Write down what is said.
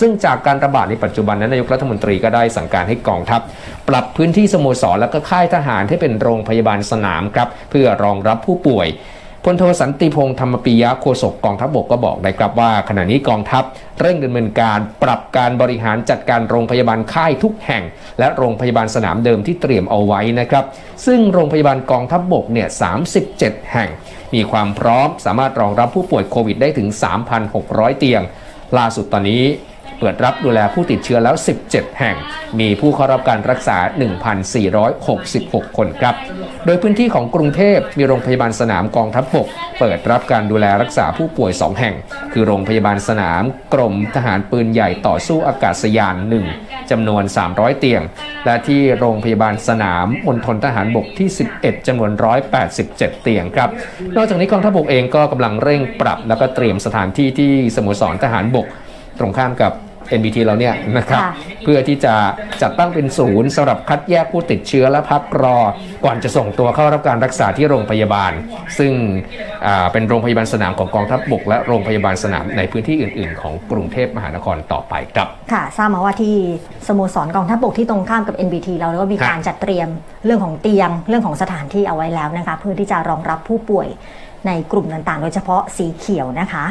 ซึ่งจากการระบาดในปัจจุบันนั้นนายกรัฐมนตรีก็ได้สั่งการให้กองทัพ ปรับพื้นที่สโมสรและก็ค่ายทหารให้เป็นโรงพยาบาลสนามครับเพื่อรองรับผู้ป่วยพลโทสันติพงษ์ธรรมปิยะโฆษกกองทัพบกก็บอกนะครับว่า ขณะนี้กองทัพเร่งดำเนินการปรับการบริหารจัดการโรงพยาบาลค่ายทุกแห่ง และโรงพยาบาลสนามเดิมที่เตรียมเอาไว้นะครับ ซึ่งโรงพยาบาลกองทัพบกเนี่ย 37 แห่ง มีความพร้อมสามารถรองรับผู้ป่วยโควิดได้ถึง 3,600 เตียง ล่าสุดตอนนี้ เปิดรับดูแลผู้ติดเชื้อแล้ว 17 แห่ง มีผู้เข้ารับการรักษา 1,466 คนครับ โดยพื้นที่ของกรุงเทพมีโรงพยาบาลสนามกองทัพบก เปิดรับการดูแลรักษาผู้ป่วย 2 แห่ง คือโรงพยาบาลสนามกรมทหารปืนใหญ่ต่อสู้อากาศยาน 1จำนวน 300 เตียง และที่โรงพยาบาลสนามมณฑลทหารบกที่ 11จำนวน 187 เตียงครับ นอกจากนี้กองทัพบกเองก็กำลังเร่งปรับ แล้วก็เตรียมสถานที่ที่สโมสรทหารบก ตรงข้ามกับ NBT เราเนี่ยนะครับค่ะ เพื่อที่จะจัดตั้งเป็นศูนย์สำหรับคัดแยกผู้ติดเชื้อและพักรอ ก่อนจะส่งตัวเข้ารับการรักษาที่โรงพยาบาล ซึ่งอ่าเป็นโรงพยาบาลสนามของกองทัพบกและโรงพยาบาลสนามในพื้นที่อื่น ๆ ของกรุงเทพมหานครต่อไปครับ ค่ะทราบมาว่าที่สโมสรกองทัพบกที่ตรงข้ามกับ NBT เราก็มีครับการจัดเตรียมเรื่องของเตียงเรื่องของสถานที่เอาไว้แล้วนะคะ เพื่อที่จะรองรับผู้ป่วยในกลุ่มต่างๆ โดยเฉพาะสีเขียวนะคะ